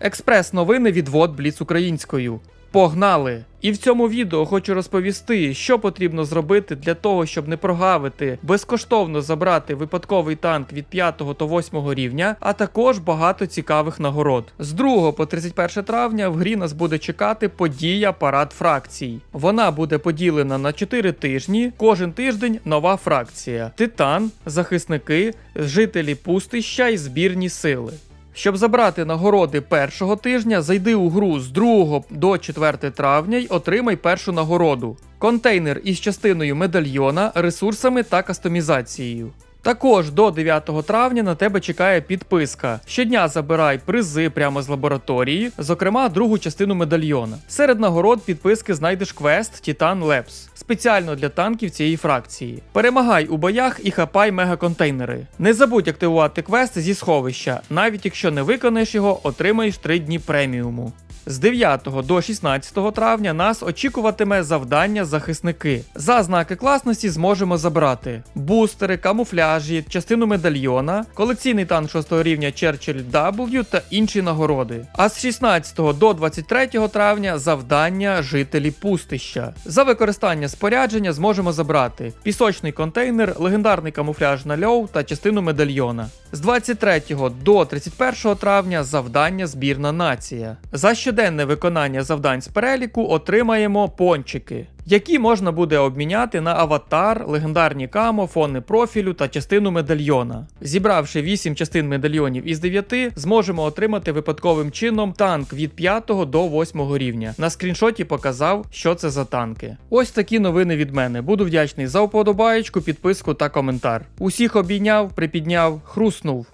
Експрес-новини від ВОД Бліц українською. Погнали! І в цьому відео хочу розповісти, що потрібно зробити для того, щоб не прогавити, безкоштовно забрати випадковий танк від 5 та 8 рівня, а також багато цікавих нагород. З 2 по 31 травня в грі нас буде чекати подія парад фракцій. Вона буде поділена на 4 тижні. Кожен тиждень нова фракція: Титан, захисники, жителі пустища і збірні сили. Щоб забрати нагороди першого тижня, зайди у гру з 2 до 4 травня й отримай першу нагороду. Контейнер із частиною медальйона, ресурсами та кастомізацією. Також до 9 травня на тебе чекає підписка. Щодня забирай призи прямо з лабораторії, зокрема другу частину медальйона. Серед нагород підписки знайдеш квест Titan Labs, спеціально для танків цієї фракції. Перемагай у боях і хапай мегаконтейнери. Не забудь активувати квест зі сховища. Навіть якщо не виконаєш його, отримаєш 3 дні преміуму. З 9 до 16 травня нас очікуватиме завдання захисники. За знаки класності зможемо забрати бустери, камуфляжі, частину медальйона, колекційний танк 6 рівня Churchill W та інші нагороди. А з 16 до 23 травня завдання жителі пустища. За використання спорядження зможемо забрати пісочний контейнер, легендарний камуфляж на льов та частину медальйона. З 23 до 31 травня завдання збірна нація. За щоденне виконання завдань з переліку отримаємо пончики, які можна буде обміняти на аватар, легендарні камо, фони профілю та частину медальйона. Зібравши 8 частин медальйонів із 9, зможемо отримати випадковим чином танк від 5 до 8 рівня. На скріншоті показав, що це за танки. Ось такі новини від мене. Буду вдячний за вподобаєчку, підписку та коментар. Усіх обійняв, припідняв, хруснув.